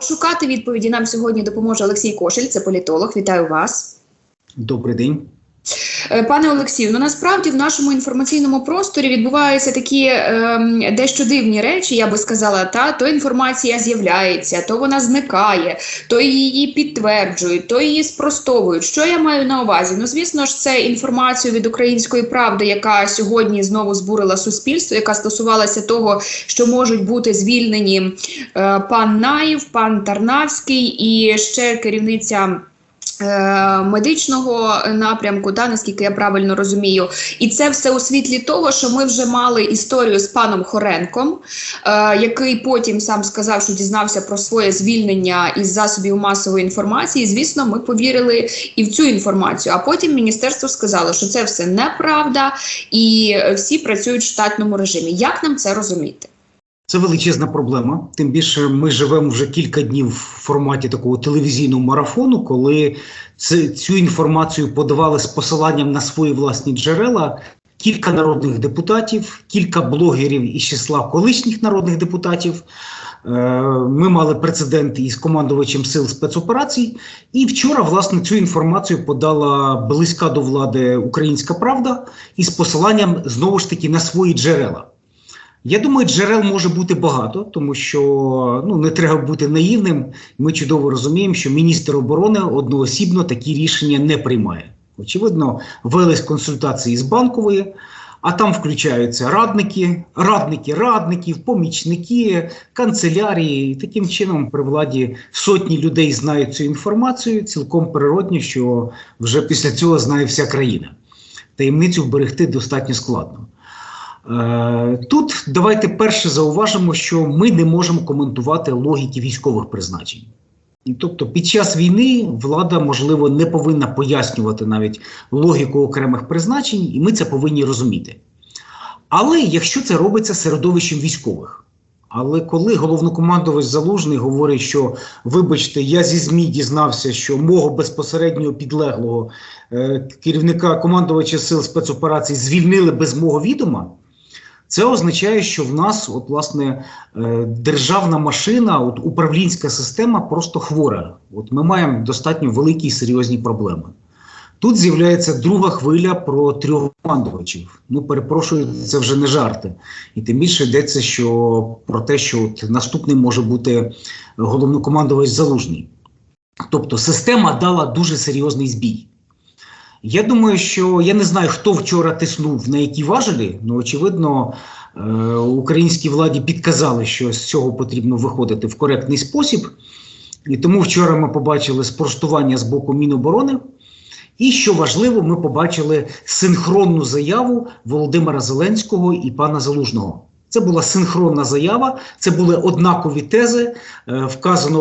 Шукати відповіді нам сьогодні допоможе Олексій Кошель, це політолог. Вітаю вас. Добрий день. Е, Пане Олексію, ну насправді в нашому інформаційному просторі відбуваються такі ем, дещо дивні речі, я би сказала. Та то інформація з'являється, то вона зникає, то її підтверджують, то її спростовують. Що я маю на увазі? Ну, звісно ж, це інформацію від української правди, яка сьогодні знову збурила суспільство, яка стосувалася того, що можуть бути звільнені е, пан Наїв, пан Тарнавський і ще керівниця. Е, Медичного напрямку, та наскільки я правильно розумію, і це все у світлі того, що ми вже мали історію з паном Хоренком, е, який потім сам сказав, що дізнався про своє звільнення із засобів масової інформації. Звісно, ми повірили і в цю інформацію. А потім міністерство сказало, що це все неправда, і всі працюють в штатному режимі. Як нам це розуміти? Це величезна проблема. Тим більше ми живемо вже кілька днів в форматі такого телевізійного марафону, коли цю інформацію подавали з посиланням на свої власні джерела. Кілька народних депутатів, кілька блогерів із числа колишніх народних депутатів. Е, Ми мали прецеденти із командувачем сил спецоперацій. І вчора, власне, цю інформацію подала близька до влади Українська Правда із посиланням знову ж таки на свої джерела. Я думаю, джерел може бути багато, тому що ну не треба бути наївним. Ми чудово розуміємо, що міністр оборони одноосібно такі рішення не приймає. Очевидно, велись консультації з банкової, а там включаються радники, радники радників, помічники, канцелярії. І таким чином при владі сотні людей знають цю інформацію. Цілком природньо, що вже після цього знає вся країна. Таємницю вберегти достатньо складно. Е, Тут давайте перше зауважимо, що ми не можемо коментувати логіки військових призначень. І тобто під час війни влада, можливо, не повинна пояснювати навіть логіку окремих призначень, і ми це повинні розуміти. Але якщо це робиться середовищем військових, але коли головнокомандувач Залужний говорить, що вибачте, я зі ЗМІ дізнався, що мого безпосереднього підлеглого е, керівника командувача сил спецоперацій звільнили без мого відома, це означає, що в нас, от власне, е, державна машина, от управлінська система просто хвора. От ми маємо достатньо великі і серйозні проблеми. Тут з'являється друга хвиля про трьох командувачів. Ну, перепрошую, це вже не жарти. І тим більше йдеться, що про те, що от наступним може бути головнокомандувач залужний. Тобто система дала дуже серйозний збій. Я думаю, що я не знаю, хто вчора тиснув на які важелі, але очевидно, е, українській владі підказали, що з цього потрібно виходити в коректний спосіб. І тому вчора ми побачили спростування з боку Міноборони. І що важливо, ми побачили синхронну заяву Володимира Зеленського і пана Залужного. Це була синхронна заява, це були однакові тези, е, вказано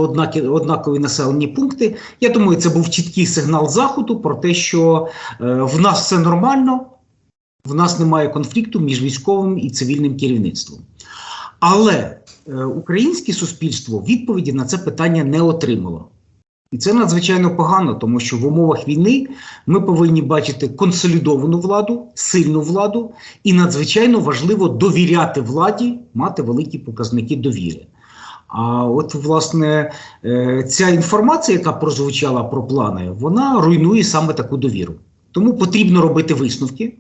однакові населені пункти. Я думаю, це був чіткий сигнал заходу про те, що е, в нас все нормально, в нас немає конфлікту між військовим і цивільним керівництвом. Але е, українське суспільство відповіді на це питання не отримало. І це надзвичайно погано, тому що в умовах війни ми повинні бачити консолідовану владу, сильну владу, і надзвичайно важливо довіряти владі, мати великі показники довіри. А от, власне, е, ця інформація, яка прозвучала про плани, вона руйнує саме таку довіру. Тому потрібно робити висновки.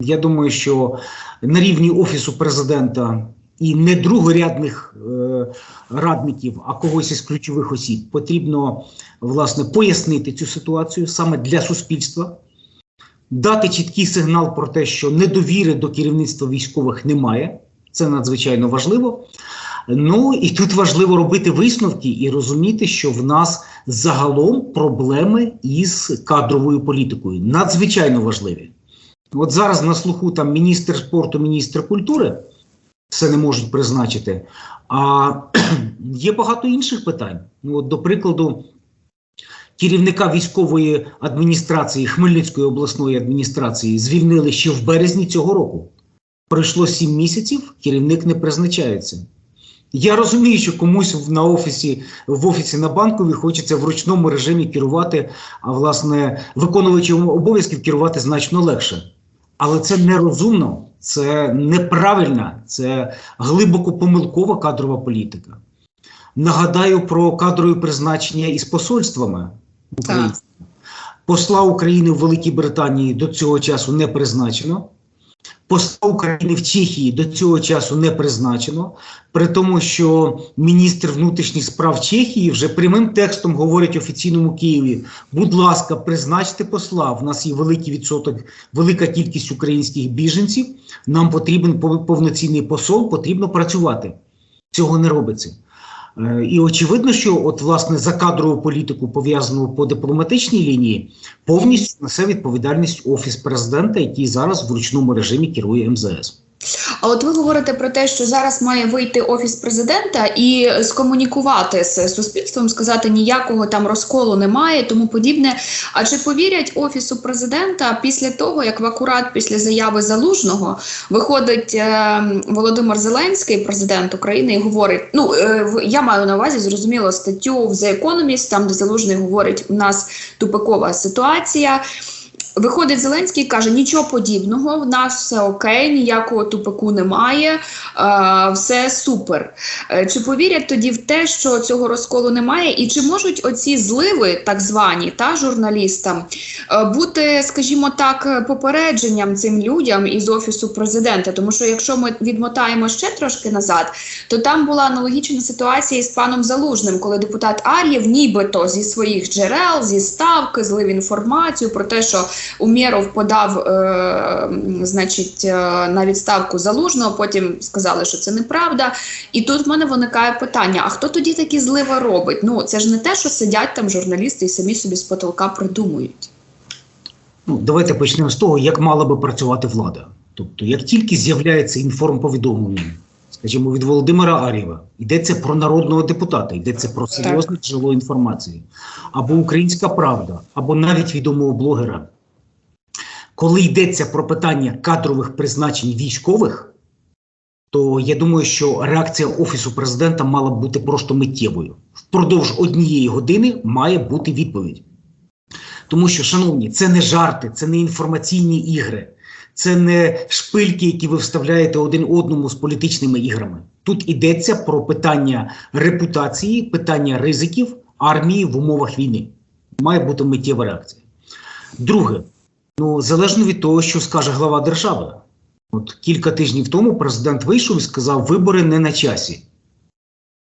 Я думаю, що на рівні Офісу президента і не другорядних е, радників, а когось із ключових осіб потрібно власне пояснити цю ситуацію саме для суспільства, дати чіткий сигнал про те, що недовіри до керівництва військових немає. Це надзвичайно важливо. Ну і тут важливо робити висновки і розуміти, що в нас загалом проблеми із кадровою політикою надзвичайно важливі. От зараз на слуху там міністр спорту, міністр культури все не можуть призначити. А є багато інших питань. Ну, от, До прикладу, керівника військової адміністрації Хмельницької обласної адміністрації звільнили ще в березні цього року. Пройшло сім місяців, керівник не призначається. Я розумію, що комусь на офісі в офісі на банковій хочеться в ручному режимі керувати, а власне виконувачем обов'язків керувати значно легше. Але це нерозумно, це неправильна, це глибоко помилкова кадрова політика. Нагадаю про кадрові призначення із посольствами України. Посла України в Великій Британії до цього часу не призначено. Посла України в Чехії до цього часу не призначено, при тому, що міністр внутрішніх справ Чехії вже прямим текстом говорить офіційному Києві: будь ласка, призначте посла. В нас є великий відсоток, велика кількість українських біженців. Нам потрібен повноцінний посол, потрібно працювати. Цього не робиться. Е, І очевидно, що от власне за кадрову політику, пов'язану по дипломатичній лінії, повністю несе відповідальність офіс президента, який зараз в ручному режимі керує МЗС. А от ви говорите про те, що зараз має вийти офіс президента і скомунікувати з суспільством, сказати ніякого там розколу немає, тому подібне. А чи повірять офісу президента після того, як в акурат після заяви залужного виходить е, Володимир Зеленський, президент України, і говорить: ну е, я маю на увазі зрозуміло статтю в The Economist, там де залужний говорить, у нас тупикова ситуація. Виходить Зеленський і каже: нічого подібного, в нас все окей, ніякого тупику немає, е, все супер. Е, чи повірять тоді в те, що цього розколу немає, і чи можуть оці зливи, так звані, та журналістам, е, бути, скажімо так, попередженням цим людям із офісу президента? Тому що якщо ми відмотаємо ще трошки назад, то там була аналогічна ситуація із паном Залужним, коли депутат Ар'єв, нібито зі своїх джерел, зі ставки, злив інформацію про те, що Умєров подав, е, значить, е, на відставку залужного. Потім сказали, що це неправда. І тут в мене виникає питання: а хто тоді такі зливи робить? Ну це ж не те, що сидять там журналісти і самі собі з потолка придумують. Ну, давайте почнемо з того, як мала би працювати влада. Тобто, як тільки з'являється інформповідомлення, скажімо, від Володимира Арєва, йдеться про народного депутата, йдеться про серйозне джерело інформації, або українська правда, або навіть відомого блогера. Коли йдеться про питання кадрових призначень військових, то я думаю, що реакція Офісу президента мала б бути просто миттєвою. Впродовж однієї години має бути відповідь. Тому що, шановні, це не жарти, це не інформаційні ігри, це не шпильки, які ви вставляєте один одному з політичними іграми. Тут йдеться про питання репутації, питання ризиків армії в умовах війни. Має бути миттєва реакція. Друге, ну залежно від того, що скаже глава держави. От кілька тижнів тому президент вийшов і сказав, вибори не на часі.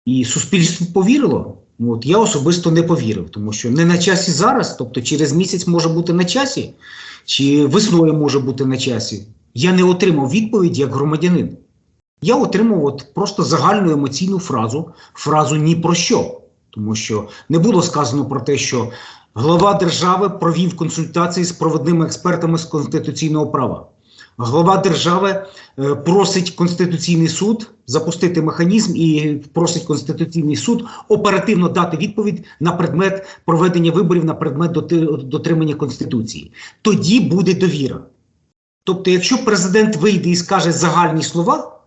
І суспільство повірило. Ну, От я особисто не повірив, тому що не на часі зараз, тобто через місяць може бути на часі, чи весною може бути на часі. Я не отримав відповідь як громадянин. Я отримав от просто загальну емоційну фразу, фразу ні про що. Тому що не було сказано про те, що глава держави провів консультації з провідними експертами з конституційного права. Глава держави е, просить Конституційний суд запустити механізм і просить Конституційний суд оперативно дати відповідь на предмет проведення виборів на предмет дотримання Конституції. Тоді буде довіра. Тобто, якщо президент вийде і скаже загальні слова,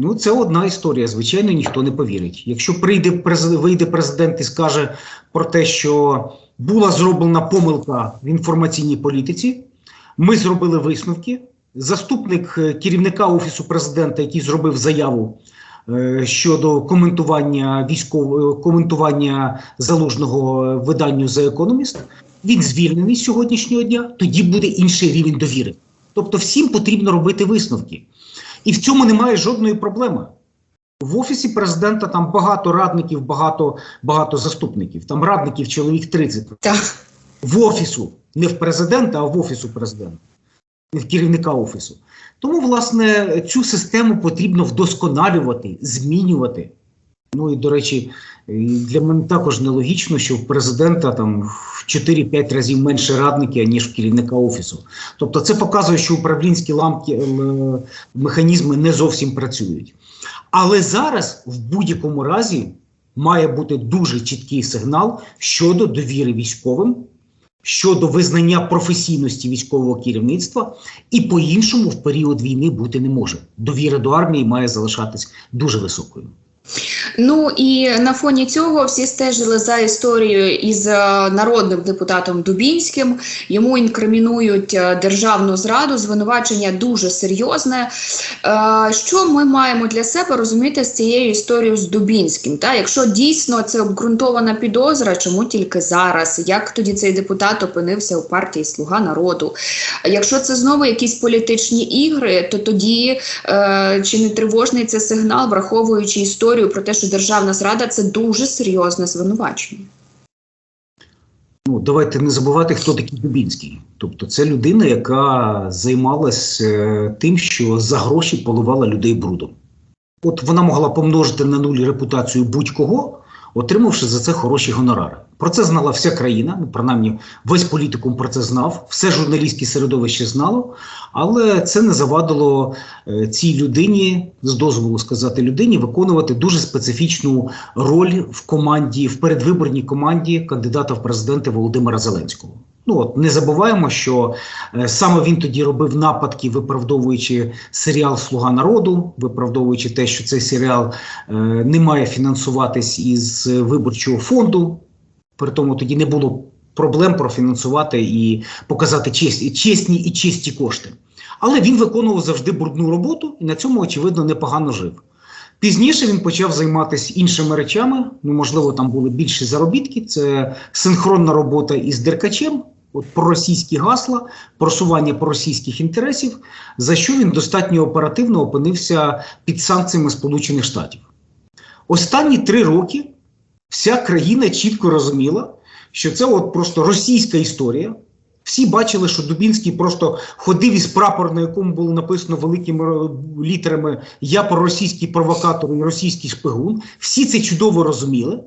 ну це одна історія. Звичайно, ніхто не повірить. Якщо прийде вийде президент і скаже про те, що була зроблена помилка в інформаційній політиці. Ми зробили висновки. Заступник е, керівника офісу президента, який зробив заяву е, щодо коментування військового коментування залужного е, виданню The Economist, він звільнений з сьогоднішнього дня. Тоді буде інший рівень довіри. Тобто, всім потрібно робити висновки, і в цьому немає жодної проблеми. В офісі президента там багато радників, багато, багато заступників. Там радників чоловік 30 Так. в офісу, не в президента, а в офісу президента, в керівника офісу. Тому, власне, цю систему потрібно вдосконалювати, змінювати. Ну і до речі, для мене також нелогічно, що в президента там в 4-5 разів менше радників, ніж в керівника офісу. Тобто, це показує, що управлінські ламки механізми не зовсім працюють. Але зараз, в будь-якому разі, має бути дуже чіткий сигнал щодо довіри військовим, щодо визнання професійності військового керівництва, і по-іншому в період війни бути не може. Довіра до армії має залишатись дуже високою. Ну і на фоні цього всі стежили за історією із е, народним депутатом Дубінським. Йому інкримінують е, державну зраду. Звинувачення дуже серйозне. Е, Що ми маємо для себе розуміти з цією історією з Дубінським? Та якщо дійсно це обґрунтована підозра, чому тільки зараз? Як тоді цей депутат опинився у партії Слуга народу? Якщо це знову якісь політичні ігри, то тоді чи не тривожний це сигнал, враховуючи історію про те, що державна зрада це дуже серйозне звинувачення? Ну, давайте не забувати, хто такий Дубінський. Тобто, це людина, яка займалась е, тим, що за гроші поливала людей брудом. От вона могла помножити на нуль репутацію будь-кого, отримавши за це хороші гонорари. Про це знала вся країна, ну принаймні весь політикум про це знав, все журналістське середовище знало, але це не завадило е, цій людині, з дозволу сказати людині, виконувати дуже специфічну роль в команді, в передвиборній команді кандидата в президенти Володимира Зеленського. Ну от не забуваємо, що е, саме він тоді робив нападки, виправдовуючи серіал Слуга народу, виправдовуючи те, що цей серіал е, не має фінансуватись із е, виборчого фонду. При тому тоді не було проблем профінансувати і показати чесні, чесні і чисті кошти. Але він виконував завжди брудну роботу і на цьому, очевидно, непогано жив. Пізніше він почав займатися іншими речами. Ну, можливо, там були більші заробітки. Це синхронна робота із Деркачем, от проросійські гасла, просування проросійських інтересів, за що він достатньо оперативно опинився під санкціями Сполучених Штатів. Останні три роки вся країна чітко розуміла, що це от просто російська історія. Всі бачили, що Дубінський просто ходив із прапор, на якому було написано великими літерами Я проросійський провокатор і російський шпигун. Всі це чудово розуміли. Е,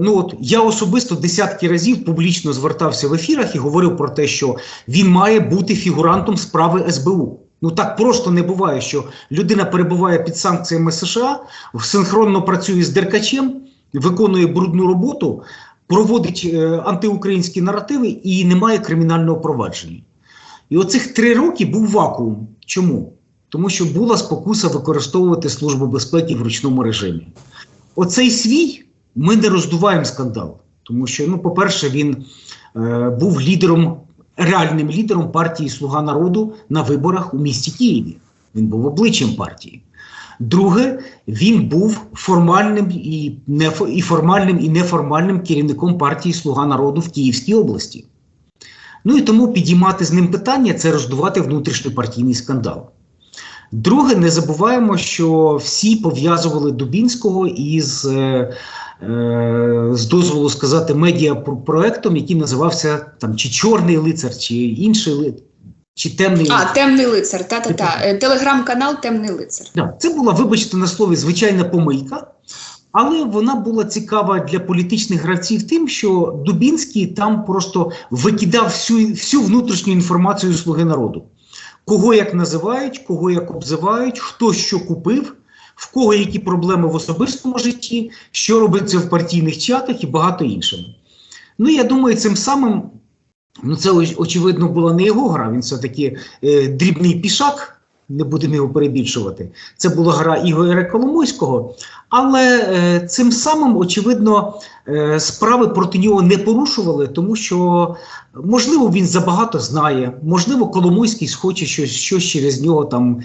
ну от я особисто десятки разів публічно звертався в ефірах і говорив про те, що він має бути фігурантом справи СБУ. Ну так просто не буває, що людина перебуває під санкціями США, синхронно працює з Деркачем, виконує брудну роботу, проводить е, антиукраїнські наративи і немає кримінального провадження. І оцих три роки був вакуум. Чому? Тому що була спокуса використовувати Службу безпеки в ручному режимі. Оцей свій ми не роздуваємо скандал, тому що, ну, по-перше, він е, був лідером, реальним лідером партії Слуга народу на виборах у місті Києві. Він був обличчям партії. Друге, він був формальним і не і формальним і неформальним керівником партії Слуга народу в Київській області. Ну і тому підіймати з ним питання це роздувати внутрішньопартійний скандал. Друге, не забуваємо, що всі пов'язували Дубінського із, е, е, з дозволу сказати, медіапроектом, який називався там чи Чорний лицар, чи інший лицар. Чи темний А, темний лицар, та-та-та. Е, Телеграм-канал Темний лицар. Да, це була, вибачте на слові, звичайна помийка, але вона була цікава для політичних гравців тим, що Дубінський там просто викидав всю, всю внутрішню інформацію слуги народу. Кого як називають, кого як обзивають, хто що купив, в кого які проблеми в особистому житті, що робиться в партійних чатах і багато іншого. Ну, я думаю, цим самим. Ну, це очевидно була не його гра. Він все-таки е, дрібний пішак, не будемо його перебільшувати. Це була гра Ігоря Коломойського, але е, цим самим, очевидно, е, справи проти нього не порушували, тому що, можливо, він забагато знає, можливо, Коломойський схоче щось, щось через нього там.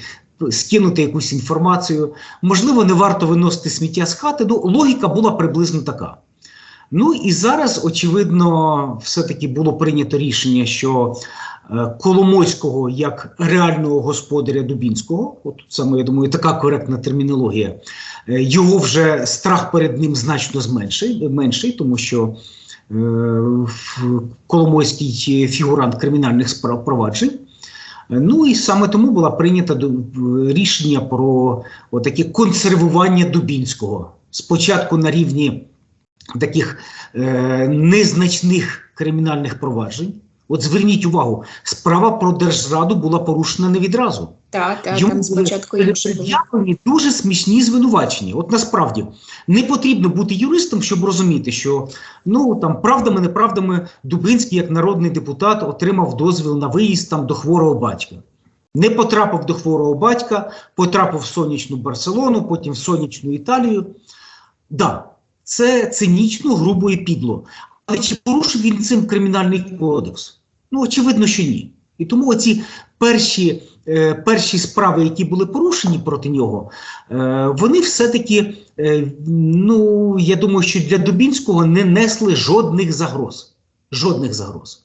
Скинути якусь інформацію, можливо, не варто виносити сміття з хати. Ну, логіка була приблизно така. Ну і зараз, очевидно, все-таки було прийнято рішення, що е, Коломойського як реального господаря Дубінського, от саме я думаю, така коректна термінологія, е, його вже страх перед ним значно зменший, менший, тому що е, Коломойський фігурант кримінальних справ проваджень. Ну і саме тому було прийнято рішення про таке консервування Дубінського. Спочатку на рівні таких е, незначних кримінальних проваджень. От зверніть увагу, справа про держзраду була порушена не відразу. Так, так, Йому там спочатку інші дуже смішні звинувачення. От насправді не потрібно бути юристом, щоб розуміти, що ну там правдами, неправдами Дубинський, як народний депутат, отримав дозвіл на виїзд там до хворого батька. Не потрапив до хворого батька, потрапив в сонячну Барселону, потім в сонячну Італію. Да, це цинічно, грубо і підло. Але чи порушив він цим кримінальний кодекс? Ну, очевидно, що ні. І тому оці перші, е, перші справи, які були порушені проти нього, е, вони все-таки, е, ну, я думаю, що для Дубінського не несли жодних загроз. Жодних загроз.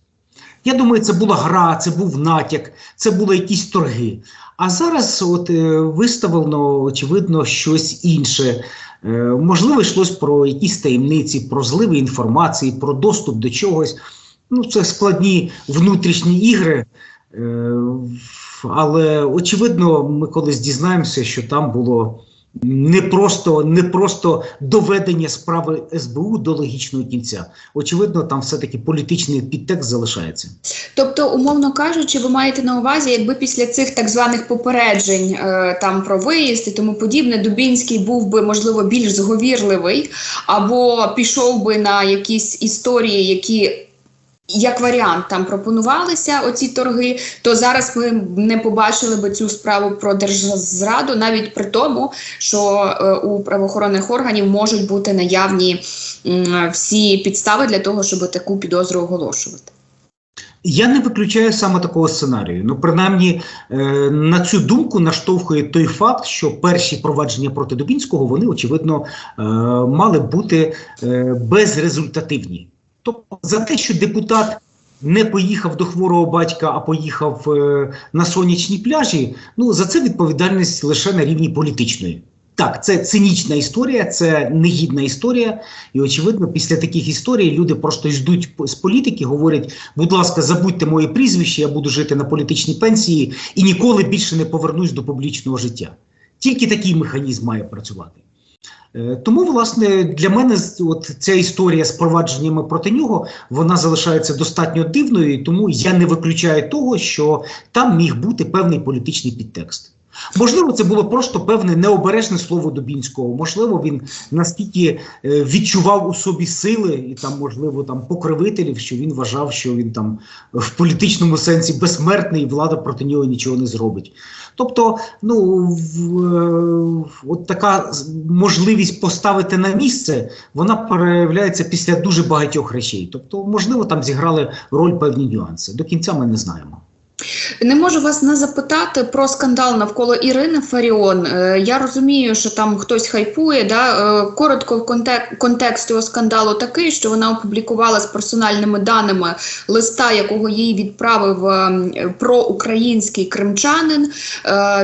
Я думаю, це була гра, це був натяк, це були якісь торги. А зараз от е, виставлено, очевидно, щось інше. Е, можливо, йшлось про якісь таємниці, про зливи інформації, про доступ до чогось. Ну, це складні внутрішні ігри. Е, але очевидно, ми колись дізнаємося, що там було не просто, не просто доведення справи СБУ до логічного кінця. Очевидно, там все-таки політичний підтекст залишається. Тобто, умовно кажучи, ви маєте на увазі, якби після цих так званих попереджень е, там про виїзд і тому подібне, Дубінський був би можливо більш зговірливий, або пішов би на якісь історії, які. Як варіант там пропонувалися оці торги, то зараз ми не побачили би цю справу про держзраду, навіть при тому, що е, у правоохоронних органів можуть бути наявні всі підстави для того, щоб таку підозру оголошувати. Я не виключаю саме такого сценарію. Ну, принаймні, е, на цю думку наштовхує той факт, що перші провадження проти Дубінського вони, очевидно, е, мали бути е, безрезультативні. Тобто, за те, що депутат не поїхав до хворого батька, а поїхав е, на сонячні пляжі, ну за це відповідальність лише на рівні політичної. Так, це цинічна історія, це негідна історія. І очевидно, після таких історій люди просто йдуть з політики, говорять: будь ласка, забудьте моє прізвище, я буду жити на політичній пенсії і ніколи більше не повернусь до публічного життя. Тільки такий механізм має працювати. Е, Тому, власне, для мене от ця історія з провадженнями проти нього вона залишається достатньо дивною, і тому я не виключаю того, що там міг бути певний політичний підтекст. Можливо, це було просто певне необережне слово Дубінського. Можливо, він настільки е, відчував у собі сили і там, можливо, там покровителів, що він вважав, що він там в політичному сенсі безсмертний, і влада проти нього нічого не зробить. Тобто, ну в, е, от така можливість поставити на місце, вона проявляється після дуже багатьох речей. Тобто, можливо, там зіграли роль певні нюанси. До кінця ми не знаємо. Не можу вас не запитати про скандал навколо Ірини Фаріон. Е, Я розумію, що там хтось хайпує. Да? Е, Коротко контек- контекст цього скандалу такий, що вона опублікувала з персональними даними листа, якого їй відправив е, проукраїнський кримчанин.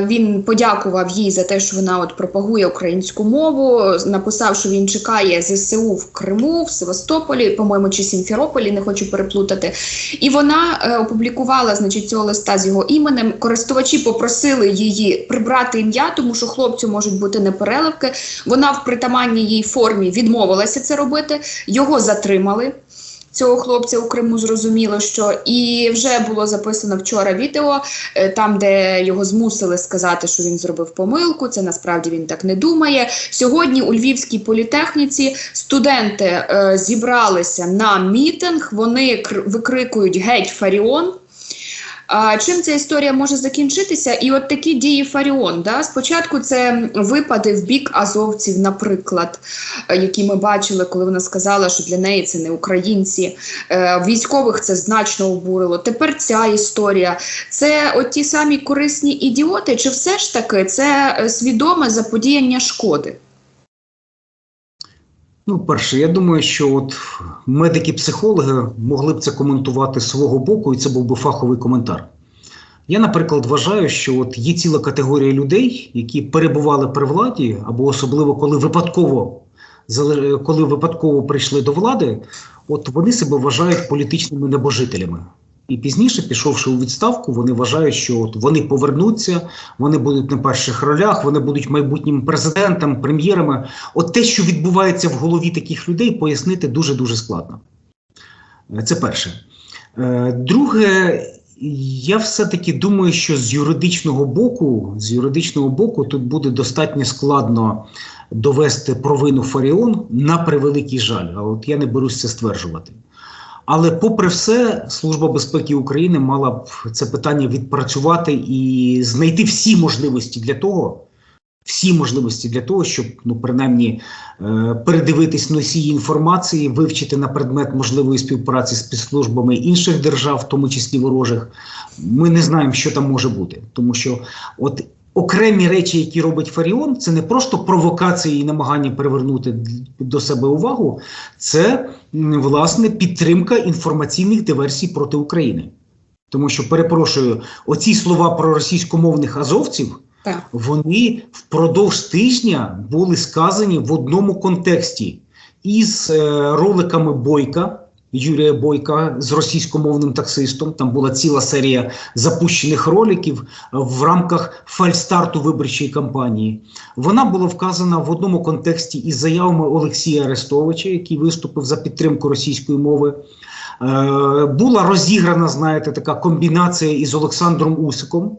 Він подякував їй за те, що вона от пропагує українську мову. Написав, що він чекає ЗСУ в Криму, в Севастополі, по-моєму, чи Сімферополі, не хочу переплутати. І вона опублікувала значить, цього листа з його іменем. Користувачі попросили її прибрати ім'я, тому що хлопцю можуть бути непереливки. Вона в притаманній їй формі відмовилася це робити. Його затримали. Цього хлопця у Криму зрозуміло, що і вже було записано вчора відео, е, там, де його змусили сказати, що він зробив помилку. Це насправді він так не думає. Сьогодні у Львівській політехніці студенти е, зібралися на мітинг. Вони кр- викрикують геть Фаріон. А, чим ця історія може закінчитися? І от такі дії Фаріон. Да? Спочатку це випади в бік азовців, наприклад, е, які ми бачили, коли вона сказала, що для неї це не українці. Е, Військових це значно обурило. Тепер ця історія. Це от ті самі корисні ідіоти, чи все ж таки це е, свідоме заподіяння шкоди? Ну, перше, я думаю, що от медики-психологи могли б це коментувати з свого боку, і це був би фаховий коментар. Я, наприклад, вважаю, що от є ціла категорія людей, які перебували при владі, або особливо коли випадково, коли випадково прийшли до влади, от вони себе вважають політичними небожителями. І пізніше, пішовши у відставку, вони вважають, що от вони повернуться, вони будуть на перших ролях, вони будуть майбутніми президентами, прем'єрами. От те, що відбувається в голові таких людей, пояснити дуже дуже складно. Е, Це перше. Е, Друге, я все-таки думаю, що з юридичного боку, з юридичного боку, тут буде достатньо складно довести провину Фаріон на превеликий жаль. А от я не берусь це стверджувати. Але, попри все, Служба безпеки України мала б це питання відпрацювати і знайти всі можливості для того, всі можливості для того, щоб ну принаймні е, передивитись носії інформації, вивчити на предмет можливої співпраці з спецслужбами інших держав, в тому числі ворожих. Ми не знаємо, що там може бути, тому що от. Окремі речі, які робить Фаріон, це не просто провокації і намагання привернути до себе увагу, це власне підтримка інформаційних диверсій проти України. Тому що, перепрошую, оці слова про російськомовних азовців Так. вони впродовж тижня були сказані в одному контексті із е, роликами Бойка. Юрія Бойка з російськомовним таксистом. Там була ціла серія запущених роликів в рамках фальстарту виборчої кампанії. Вона була вказана в одному контексті із заявами Олексія Арестовича, який виступив за підтримку російської мови. Е, була розіграна, знаєте, така комбінація із Олександром Усиком.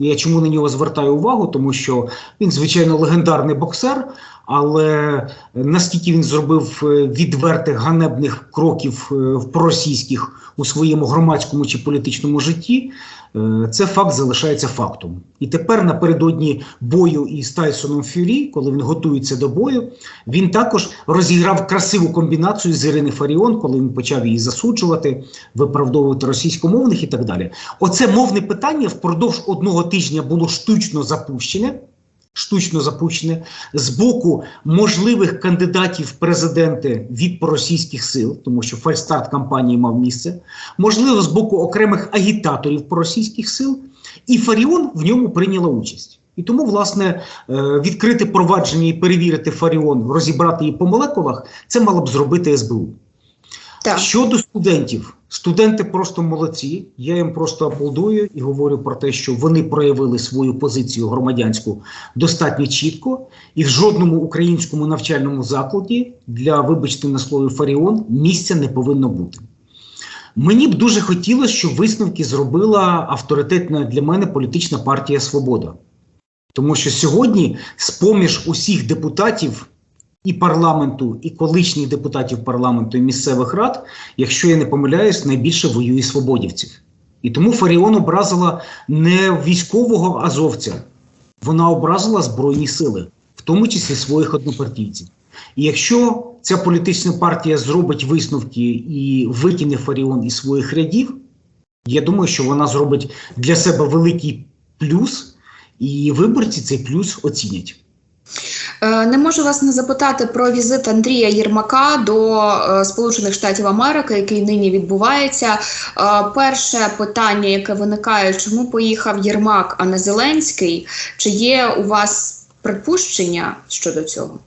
Я чому на нього звертаю увагу? Тому що він, звичайно, легендарний боксер, але наскільки він зробив е, відвертих ганебних кроків е, проросійських у своєму громадському чи політичному житті, е, це факт залишається фактом. І тепер напередодні бою із Тайсоном Фюрі, коли він готується до бою, він також розіграв красиву комбінацію з Ірини Фаріон, коли він почав її засуджувати, виправдовувати російськомовних і так далі. Оце мовне питання впродовж одного тижня було штучно запущене. Штучно запущене з боку можливих кандидатів президенти від проросійських сил, тому що фальстарт кампанії мав місце, можливо, з боку окремих агітаторів проросійських сил, і Фаріон в ньому прийняла участь. І тому, власне, е, відкрити провадження і перевірити Фаріон, розібрати її по молекулах, це мало б зробити СБУ. Так. Щодо студентів, студенти просто молодці. Я їм просто аплодую і говорю про те, що вони проявили свою позицію громадянську достатньо чітко, і в жодному українському навчальному закладі для, вибачте на слові Фаріон, місця не повинно бути. Мені б дуже хотілося, щоб висновки зробила авторитетна для мене політична партія Свобода. Тому що сьогодні, з-поміж усіх депутатів і парламенту, і колишніх депутатів парламенту і місцевих рад, якщо я не помиляюсь, найбільше воює свободівців. І тому Фаріон образила не військового азовця, вона образила Збройні сили, в тому числі своїх однопартійців. І якщо ця політична партія зробить висновки і викине Фаріон із своїх рядів, я думаю, що вона зробить для себе великий плюс, і виборці цей плюс оцінять. Е, Не можу вас не запитати про візит Андрія Єрмака до е, Сполучених Штатів Америки, який нині відбувається. Е, Перше питання, яке виникає, чому поїхав Єрмак, а не Зеленський? Чи є у вас припущення щодо цього?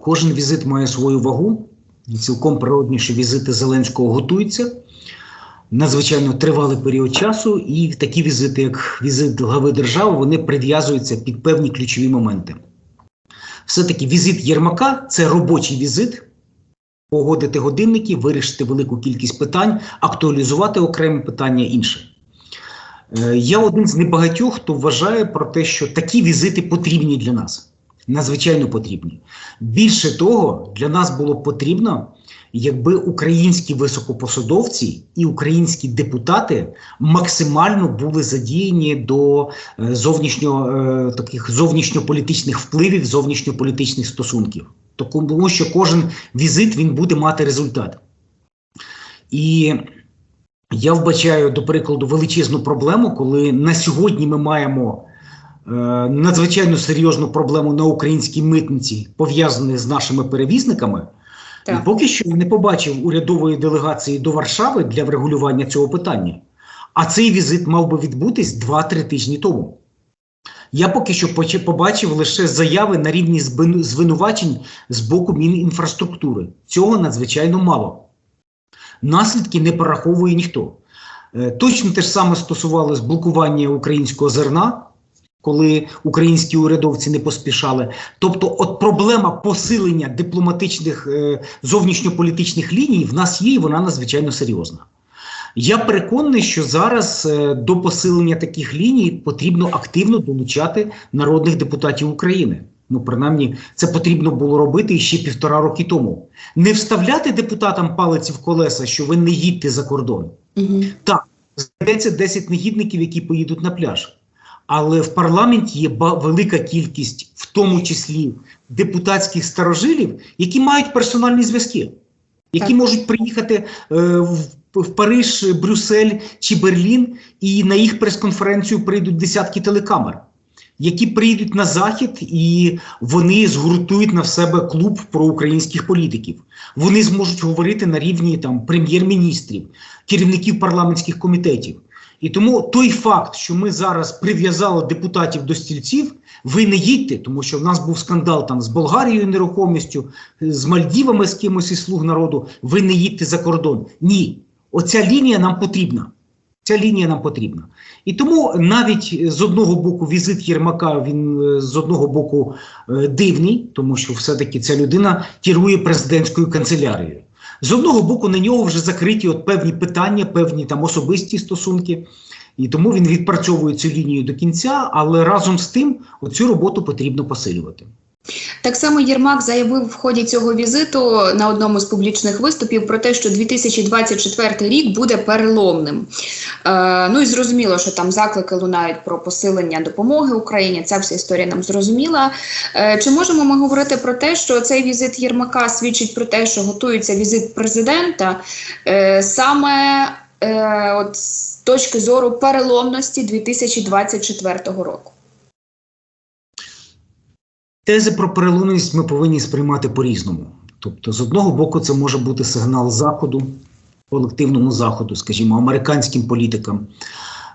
Кожен візит має свою вагу, цілком природні, що візити Зеленського готуються. Надзвичайно тривалий період часу, і такі візити, як візит глави держави, вони прив'язуються під певні ключові моменти. Все-таки візит Єрмака це робочий візит, погодити годинники, вирішити велику кількість питань, актуалізувати окремі питання інше. Е, Я один з небагатьох, хто вважає про те, що такі візити потрібні для нас. Надзвичайно потрібні. Більше того, для нас було потрібно, якби українські високопосадовці і українські депутати максимально були задіяні до е, зовнішньо, е, таких зовнішньополітичних впливів, зовнішньополітичних стосунків. Тому що кожен візит він буде мати результат. І я вбачаю, до прикладу, величезну проблему, коли на сьогодні ми маємо е, надзвичайно серйозну проблему на українській митниці, пов'язану з нашими перевізниками. Так. Поки що я не побачив урядової делегації до Варшави для врегулювання цього питання. А цей візит мав би відбутись 2-3 тижні тому. Я поки що побачив лише заяви на рівні звинувачень з боку Мінінфраструктури. Цього надзвичайно мало. Наслідки не пораховує ніхто. Е, Точно те ж саме стосувалось блокування українського зерна, коли українські урядовці не поспішали. Тобто, от проблема посилення дипломатичних е, зовнішньополітичних ліній в нас є, і вона надзвичайно серйозна. Я переконаний, що зараз е, до посилення таких ліній потрібно активно долучати народних депутатів України. Ну, принаймні, це потрібно було робити ще півтора роки тому. Не вставляти депутатам палиці в колеса, що ви не їдьте за кордон. Угу. Так, знайдеться 10 негідників, які поїдуть на пляж. Але в парламенті є велика кількість, в тому числі депутатських старожилів, які мають персональні зв'язки, які Так. можуть приїхати е, в, в Париж, Брюссель чи Берлін, і на їх прес-конференцію прийдуть десятки телекамер, які прийдуть на захід і вони згуртують на себе клуб проукраїнських політиків. Вони зможуть говорити на рівні там прем'єр-міністрів, керівників парламентських комітетів. І тому той факт, що ми зараз прив'язали депутатів до стільців, ви не їдьте, тому що в нас був скандал там з Болгарією нерухомістю, з Мальдівами з кимось із слуг народу. Ви не їдьте за кордон. Ні, оця лінія нам потрібна. Ця лінія нам потрібна. І тому навіть з одного боку візит Єрмака він е, з одного боку е, дивний, тому що все-таки ця людина керує президентською канцелярією. З одного боку, на нього вже закриті от певні питання, певні там особисті стосунки, і тому він відпрацьовує цю лінію до кінця, але разом з тим оцю роботу потрібно посилювати. Так само Єрмак заявив в ході цього візиту на одному з публічних виступів про те, що 2024 рік буде переломним. Е, ну і зрозуміло, що там заклики лунають про посилення допомоги Україні. Ця вся історія нам зрозуміла. Е, чи можемо ми говорити про те, що цей візит Єрмака свідчить про те, що готується візит президента е, саме е, от з точки зору переломності 2024 року? Тези про переломність ми повинні сприймати по-різному. Тобто, з одного боку, це може бути сигнал заходу, колективному заходу, скажімо, американським політикам,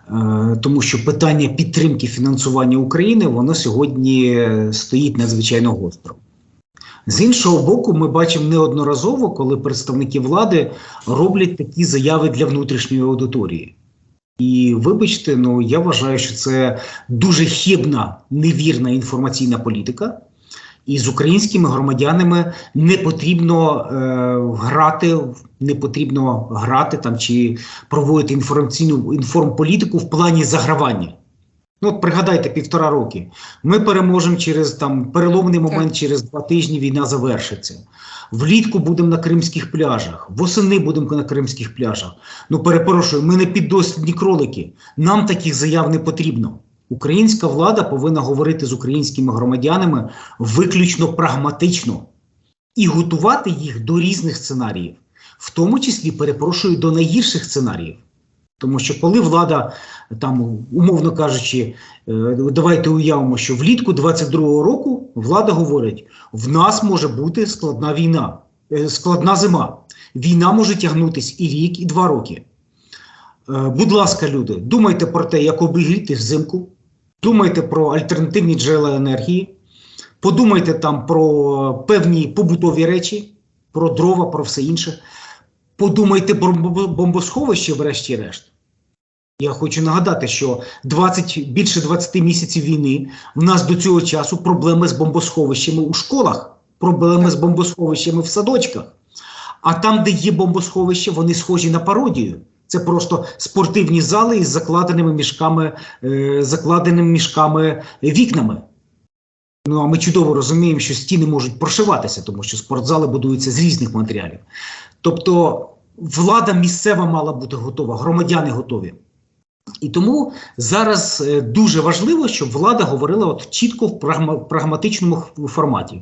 е, тому що питання підтримки фінансування України воно сьогодні стоїть надзвичайно гостро. З іншого боку, ми бачимо неодноразово, коли представники влади роблять такі заяви для внутрішньої аудиторії. І вибачте, ну я вважаю, що це дуже хибна, невірна інформаційна політика. І з українськими громадянами не потрібно е, грати, не потрібно грати там чи проводити інформаційну інформполітику в плані загравання. Ну, от пригадайте півтора роки. Ми переможемо через там переломний момент, через два тижні війна завершиться. Влітку будемо на кримських пляжах, восени будемо на кримських пляжах. Ну, перепрошую, ми не піддослідні кролики. Нам таких заяв не потрібно. Українська влада повинна говорити з українськими громадянами виключно прагматично і готувати їх до різних сценаріїв, в тому числі, перепрошую, до найгірших сценаріїв. Тому що коли влада, там, умовно кажучи, е, давайте уявимо, що влітку 22-го року влада говорить: в нас може бути складна війна, е, складна зима. Війна може тягнутись і рік, і два роки. Е, Будь ласка, люди, думайте про те, як обігріти взимку, думайте про альтернативні джерела енергії, подумайте там про певні побутові речі, про дрова, про все інше. Подумайте про бомбосховище, врешті-решт. Я хочу нагадати, що 20, більше 20 місяців війни в нас до цього часу проблеми з бомбосховищами у школах, проблеми з бомбосховищами в садочках. А там, де є бомбосховище, вони схожі на пародію. Це просто спортивні зали із закладеними мішками, е, закладеними мішками вікнами. Ну а ми чудово розуміємо, що стіни можуть прошиватися, тому що спортзали будуються з різних матеріалів. Тобто влада місцева мала бути готова, громадяни готові. І тому зараз е, дуже важливо, щоб влада говорила от чітко в прагматичному форматі.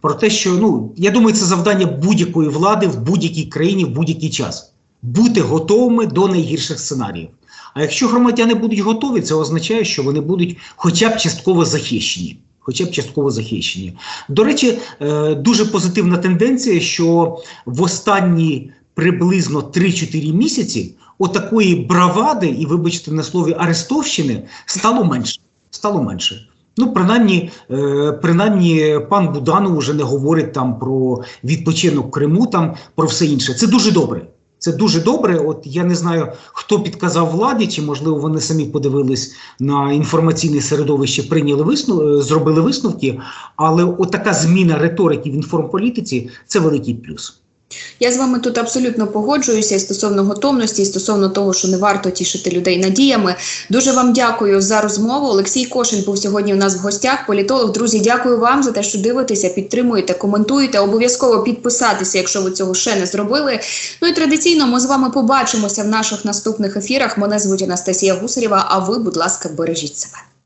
Про те, що ну я думаю, це завдання будь-якої влади в будь-якій країні в будь-який час бути готовими до найгірших сценаріїв. А якщо громадяни будуть готові, це означає, що вони будуть хоча б частково захищені. Хоча б частково захищені. До речі, е, дуже позитивна тенденція, що в останні приблизно 3-4 місяці отакої бравади, і вибачте на слові Арестовщини, стало менше. Стало менше. Ну, принаймні, е, принаймні, пан Буданов вже не говорить там про відпочинок в Криму, там про все інше. Це дуже добре. Це дуже добре. От я не знаю, хто підказав владі, чи можливо вони самі подивились на інформаційне середовище, прийняли висну, е, зробили висновки. Але от така зміна риторики в інформполітиці це великий плюс. Я з вами тут абсолютно погоджуюся і стосовно готовності, і стосовно того, що не варто тішити людей надіями. Дуже вам дякую за розмову. Олексій Кошин був сьогодні у нас в гостях. Політолог. Друзі, дякую вам за те, що дивитеся, підтримуєте, коментуєте. Обов'язково підписатися, якщо ви цього ще не зробили. Ну і традиційно ми з вами побачимося в наших наступних ефірах. Мене звуть Анастасія Гусарєва. А ви, будь ласка, бережіть себе.